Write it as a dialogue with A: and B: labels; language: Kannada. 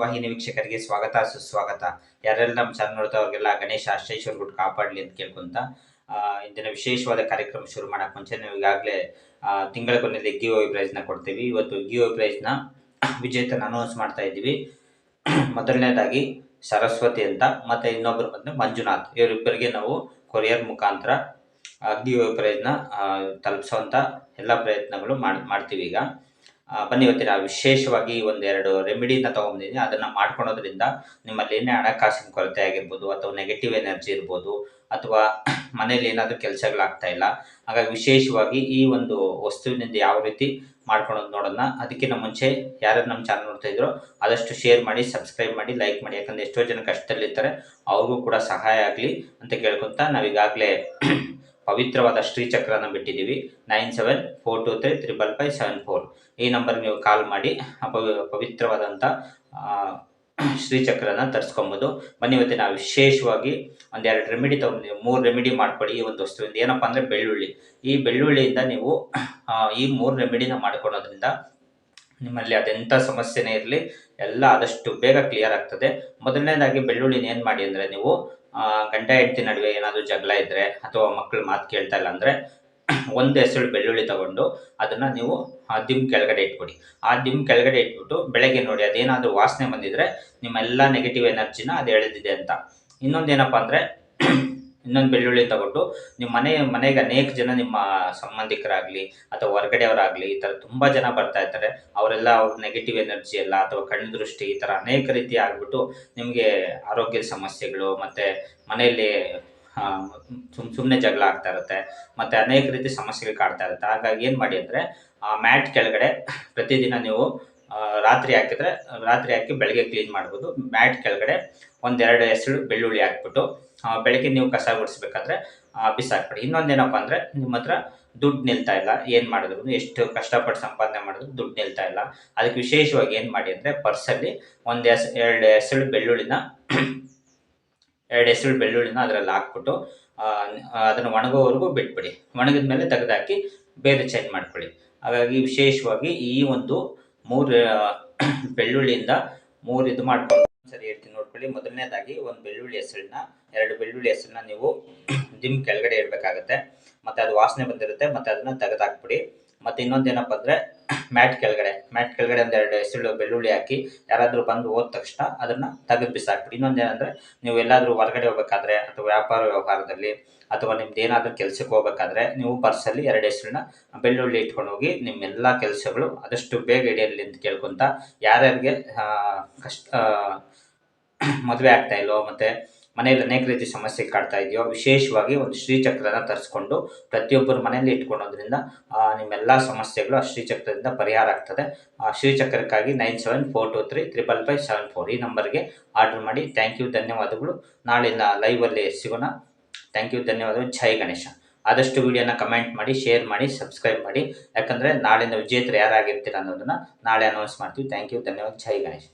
A: ವಾಹಿನಿ ವೀಕ್ಷಕರಿಗೆ ಸ್ವಾಗತ, ಸುಸ್ವಾಗತ. ಯಾರೆಲ್ಲ ನಮ್ಮ ಚಾನಲ್ ನೋಡ್ತಾ ಅವ್ರಿಗೆಲ್ಲ ಗಣೇಶ ಅಷ್ಟೇಶ್ವರ ಗುಡ್ ಕಾಪಾಡಲಿ ಅಂತ ಕೇಳ್ಕೊಂತ ಇಂದಿನ ವಿಶೇಷವಾದ ಕಾರ್ಯಕ್ರಮ ಶುರು ಮಾಡೋಕೆ ಮುಂಚೆ ನಾವು ಈಗಾಗಲೇ ತಿಂಗಳ ಕೊನೆಯಲ್ಲಿ ಗಿವ್ ಪ್ರೈಸ್ನ ಕೊಡ್ತೀವಿ. ಇವತ್ತು ಗಿವ್ ಪ್ರೈಸ್ನ ವಿಜೇತನ ಅನೌನ್ಸ್ ಮಾಡ್ತಾ ಇದ್ದೀವಿ. ಮೊದಲನೇದಾಗಿ ಸರಸ್ವತಿ ಅಂತ, ಮತ್ತೆ ಇನ್ನೊಬ್ಬರು ಬಂದ್ರೆ ಮಂಜುನಾಥ್. ಇವರಿಬ್ಬರಿಗೆ ನಾವು ಕೊರಿಯರ್ ಮುಖಾಂತರ ಗಿವ್ ಪ್ರೈಸ್ನ ತಲುಪಿಸುವಂತ ಎಲ್ಲ ಪ್ರಯತ್ನಗಳು ಮಾಡ್, ಮಾಡ್ತೀವಿ ಈಗ. ಬನ್ನಿ, ಇವತ್ತಿನ ವಿಶೇಷವಾಗಿ ಒಂದೆರಡು ರೆಮಿಡಿನ ತೊಗೊಂಡಿದ್ದೀನಿ ಅದನ್ನು ಮಾಡ್ಕೊಳೋದ್ರಿಂದ ನಿಮ್ಮಲ್ಲಿ ಏನೇ ಹಣಕಾಸಿನ ಕೊರತೆ ಆಗಿರ್ಬೋದು ಅಥವಾ ನೆಗೆಟಿವ್ ಎನರ್ಜಿ ಇರ್ಬೋದು ಅಥವಾ ಮನೇಲಿ ಏನಾದರೂ ಕೆಲಸಗಳಾಗ್ತಾ ಇಲ್ಲ. ಹಾಗಾಗಿ ವಿಶೇಷವಾಗಿ ಈ ಒಂದು ವಸ್ತುವಿನಿಂದ ಯಾವ ರೀತಿ ಮಾಡ್ಕೊಳೋದು ನೋಡೋಣ ಅದಕ್ಕಿಂತ ಮುಂಚೆ ಯಾರು ನಮ್ಮ ಚಾನಲ್ ನೋಡ್ತಾ ಇದ್ರು ಆದಷ್ಟು ಶೇರ್ ಮಾಡಿ ಸಬ್ಸ್ಕ್ರೈಬ್ ಮಾಡಿ ಲೈಕ್ ಮಾಡಿ. ಯಾಕಂದರೆ ಎಷ್ಟೋ ಜನ ಕಷ್ಟದಲ್ಲಿರ್ತಾರೆ, ಅವ್ರಿಗೂ ಕೂಡ ಸಹಾಯ ಆಗಲಿ ಅಂತ ಕೇಳ್ಕೊತ ನಾವೀಗಾಗಲೇ ಪವಿತ್ರವಾದ ಶ್ರೀಚಕ್ರನ ಬಿಟ್ಟಿದ್ದೀವಿ. Nine seven four two three triple five seven four. ಈ ನಂಬರ್ ನೀವು ಕಾಲ್ ಮಾಡಿ ಪವಿತ್ರವಾದಂಥ ಶ್ರೀಚಕ್ರನ ತರಿಸ್ಕೊಬೋದು. ಬನ್ನಿ ಇವತ್ತಿನ ವಿಶೇಷವಾಗಿ ಒಂದೆರಡು ರೆಮಿಡಿ ತೊಗೊಂಡು ಮೂರು ರೆಮಿಡಿ ಮಾಡ್ಕೊಳ್ಳಿ ಈ ಒಂದು ವಸ್ತುವಿಂದ. ಏನಪ್ಪ ಅಂದರೆ ಬೆಳ್ಳುಳ್ಳಿ. ಈ ಬೆಳ್ಳುಳ್ಳಿಯಿಂದ ನೀವು ಈ ಮೂರು ರೆಮಿಡಿನ ಮಾಡ್ಕೊಳ್ಳೋದ್ರಿಂದ ನಿಮ್ಮಲ್ಲಿ ಅದೆಂಥ ಸಮಸ್ಯೆನೇ ಇರಲಿ, ಎಲ್ಲ ಆದಷ್ಟು ಬೇಗ ಕ್ಲಿಯರ್ ಆಗ್ತದೆ. ಮೊದಲನೇದಾಗಿ ಬೆಳ್ಳುಳ್ಳಿನ ಏನು ಮಾಡಿ ಅಂದರೆ ನೀವು ಗಂಡ ಹೆಂಡತಿ ನಡುವೆ ಏನಾದರೂ ಜಗಳ ಇದ್ದರೆ ಅಥವಾ ಮಕ್ಕಳು ಮಾತು ಕೇಳ್ತಾ ಇಲ್ಲ ಅಂದರೆ ಒಂದು ಹೆಸರು ಬೆಳ್ಳುಳ್ಳಿ ತಗೊಂಡು ಅದನ್ನು ನೀವು, ಆ ದಿಮ್ ಕೆಳಗಡೆ ಇಟ್ಬಿಡಿ ಆ ದಿಮ್ ಕೆಳಗಡೆ ಇಟ್ಬಿಟ್ಟು ಬೆಳಗ್ಗೆ ನೋಡಿ, ಅದೇನಾದರೂ ವಾಸನೆ ಬಂದಿದ್ರೆ ನಿಮ್ಮ ಎಲ್ಲ ನೆಗೆಟಿವ್ ಎನರ್ಜಿನ ಅದು ಎಳೆದಿದೆ ಅಂತ. ಇನ್ನೊಂದೇನಪ್ಪ ಅಂದರೆ ಇನ್ನೊಂದು ಬೆಳ್ಳುಳ್ಳಿ ತಗೊಂಡು ನಿಮ್ಮ ಮನೆ, ಮನೆಗೆ ಅನೇಕ ಜನ ನಿಮ್ಮ ಸಂಬಂಧಿಕರಾಗಲಿ ಅಥವಾ ಹೊರಗಡೆಯವರಾಗಲಿ ಈ ಥರ ತುಂಬ ಜನ ಬರ್ತಾ ಇರ್ತಾರೆ. ಅವರೆಲ್ಲ ಅವ್ರ ನೆಗೆಟಿವ್ ಎನರ್ಜಿ ಎಲ್ಲ ಅಥವಾ ಕಣ್ಣು ದೃಷ್ಟಿ ಈ ಥರ ಅನೇಕ ರೀತಿ ಆಗ್ಬಿಟ್ಟು ನಿಮಗೆ ಆರೋಗ್ಯದ ಸಮಸ್ಯೆಗಳು ಮತ್ತು ಮನೆಯಲ್ಲಿ ಸುಮ್ ಸುಮ್ಮನೆ ಜಗಳ ಆಗ್ತಾ ಇರುತ್ತೆ. ಮತ್ತು ಅನೇಕ ರೀತಿ ಸಮಸ್ಯೆಗಳು ಕಾಡ್ತಾ ಇರುತ್ತೆ. ಹಾಗಾಗಿ ಏನು ಮಾಡಿ ಅಂದರೆ ಆ ಮ್ಯಾಟ್ ಕೆಳಗಡೆ ಪ್ರತಿದಿನ ನೀವು ರಾತ್ರಿ ಹಾಕಿದ್ರೆ, ರಾತ್ರಿ ಹಾಕಿ ಬೆಳಗ್ಗೆ ಕ್ಲೀನ್ ಮಾಡ್ಬೋದು. ಮ್ಯಾಟ್ ಕೆಳಗಡೆ ಒಂದೆರಡು ಹೆಸರು ಬೆಳ್ಳುಳ್ಳಿ ಹಾಕ್ಬಿಟ್ಟು ಬೆಳಗ್ಗೆ ನೀವು ಕಸ ಗುಡಿಸ್ಬೇಕಾದ್ರೆ ಬಿಸಾಕ್ಬಿಡಿ ಇನ್ನೊಂದೇನಪ್ಪ ಅಂದರೆ, ನಿಮ್ಮ ಹತ್ರ ದುಡ್ಡು ನಿಲ್ತಾ ಇಲ್ಲ. ಏನು ಮಾಡಿದ್ರು? ಎಷ್ಟು ಕಷ್ಟಪಟ್ಟು ಸಂಪಾದನೆ ಮಾಡಿದ್ರು, ದುಡ್ಡು ನಿಲ್ತಾ ಇಲ್ಲ. ಅದಕ್ಕೆ ವಿಶೇಷವಾಗಿ ಏನು ಮಾಡಿ ಅಂದರೆ ಪರ್ಸಲ್ಲಿ ಒಂದು ಎಸ್ ಎರಡು ಹೆಸರು ಬೆಳ್ಳುಳ್ಳಿನ, ಎರಡು ಹೆಸರು ಬೆಳ್ಳುಳ್ಳಿನ ಅದರಲ್ಲಿ ಹಾಕ್ಬಿಟ್ಟು ಅದನ್ನು ಒಣಗೋವರೆಗೂ ಬಿಟ್ಬಿಡಿ. ಒಣಗಿದ ಮೇಲೆ ತೆಗೆದಾಕಿ ಬೇರೆ ಚೇಂಜ್ ಮಾಡ್ಕೊಳ್ಳಿ. ಹಾಗಾಗಿ ವಿಶೇಷವಾಗಿ ಈ ಒಂದು ಮೂರು ಬೆಳ್ಳುಳ್ಳಿಯಿಂದ ಮೂರು ಇದು ಮಾಡ್ಕೊಂಡು ಸರಿ ಹೇಳ್ತೀನಿ ನೋಡ್ಕೊಳ್ಳಿ, ಮೊದಲನೇದಾಗಿ ಒಂದು ಬೆಳ್ಳುಳ್ಳಿ ಹೆಸರನ್ನ, ಎರಡು ಬೆಳ್ಳುಳ್ಳಿ ಹೆಸರನ್ನ ನೀವು ದಿಮ್ ಕೆಳಗಡೆ ಇಡಬೇಕಾಗತ್ತೆ. ಮತ್ತೆ ಅದು ವಾಸನೆ ಬಂದಿರುತ್ತೆ, ಮತ್ತು ಅದನ್ನು ತೆಗೆದಾಕ್ಬಿಡಿ. ಮತ್ತೆ ಇನ್ನೊಂದೇನಪ್ಪ ಅಂದರೆ ಮ್ಯಾಟ್ ಕೆಳಗಡೆ ಮ್ಯಾಟ್ ಕೆಳಗಡೆ ಒಂದೆರಡು ಎಸಳು ಬೆಳ್ಳುಳ್ಳಿ ಹಾಕಿ ಯಾರಾದರೂ ಬಂದು ಹೋದ ತಕ್ಷಣ ಅದನ್ನು ತೆಗೆದು ಬಿಸಾಕ್ಬಿಡಿ ಇನ್ನೊಂದೇನೆಂದರೆ ನೀವು ಎಲ್ಲಾದರೂ ಹೊರಗಡೆ ಹೋಗ್ಬೇಕಾದ್ರೆ ಅಥವಾ ವ್ಯಾಪಾರ ವ್ಯವಹಾರದಲ್ಲಿ ಅಥವಾ ನಿಮ್ದು ಏನಾದರೂ ಕೆಲಸಕ್ಕೆ ಹೋಗ್ಬೇಕಾದ್ರೆ ನೀವು ಪರ್ಸಲ್ಲಿ ಎರಡು ಹೆಸರನ್ನ ಬೆಳ್ಳುಳ್ಳಿ ಇಟ್ಕೊಂಡು ಹೋಗಿ ನಿಮ್ಮೆಲ್ಲ ಕೆಲಸಗಳು ಆದಷ್ಟು ಬೇಗ ಹಿಡಿಯಲಿ ಅಂತ ಕೇಳ್ಕೊತ ಯಾರ್ಯಾರಿಗೆ ಕಷ್ಟ ಮದುವೆ ಆಗ್ತಾ ಇಲ್ವೋ ಮತ್ತು ಮನೆಯಲ್ಲಿ ಅನೇಕ ರೀತಿ ಸಮಸ್ಯೆ ಕಾಡ್ತಾ ಇದೆಯೋ, ವಿಶೇಷವಾಗಿ ಒಂದು ಶ್ರೀಚಕ್ರನ ತರಿಸ್ಕೊಂಡು ಪ್ರತಿಯೊಬ್ಬರು ಮನೆಯಲ್ಲಿ ಇಟ್ಕೊಳ್ಳೋದ್ರಿಂದ ನಿಮ್ಮೆಲ್ಲ ಸಮಸ್ಯೆಗಳು ಆ ಶ್ರೀಚಕ್ರದಿಂದ ಪರಿಹಾರ ಆಗ್ತದೆ. ಆ, ಶ್ರೀಚಕ್ರಕ್ಕಾಗಿ nine seven four two three triple five seven four ಈ ನಂಬರ್ಗೆ ಆರ್ಡರ್ ಮಾಡಿ. ಥ್ಯಾಂಕ್ ಯು, ಧನ್ಯವಾದಗಳು. ನಾಳಿನ ಲೈವಲ್ಲಿ ಸಿಗೋಣ. ಥ್ಯಾಂಕ್ ಯು, ಧನ್ಯವಾದಗಳು. ಜೈ ಗಣೇಶ. ಆದಷ್ಟು ವಿಡಿಯೋನ ಕಮೆಂಟ್ ಮಾಡಿ, ಶೇರ್ ಮಾಡಿ, ಸಬ್ಸ್ಕ್ರೈಬ್ ಮಾಡಿ. ಯಾಕಂದರೆ ನಾಳಿನ ವಿಜೇತರು ಯಾರಾಗಿರ್ತೀರ ಅನ್ನೋದನ್ನು ನಾಳೆ ಅನೌನ್ಸ್ ಮಾಡ್ತೀವಿ. ಥ್ಯಾಂಕ್ ಯು, ಧನ್ಯವಾದ. ಜೈ ಗಣೇಶ.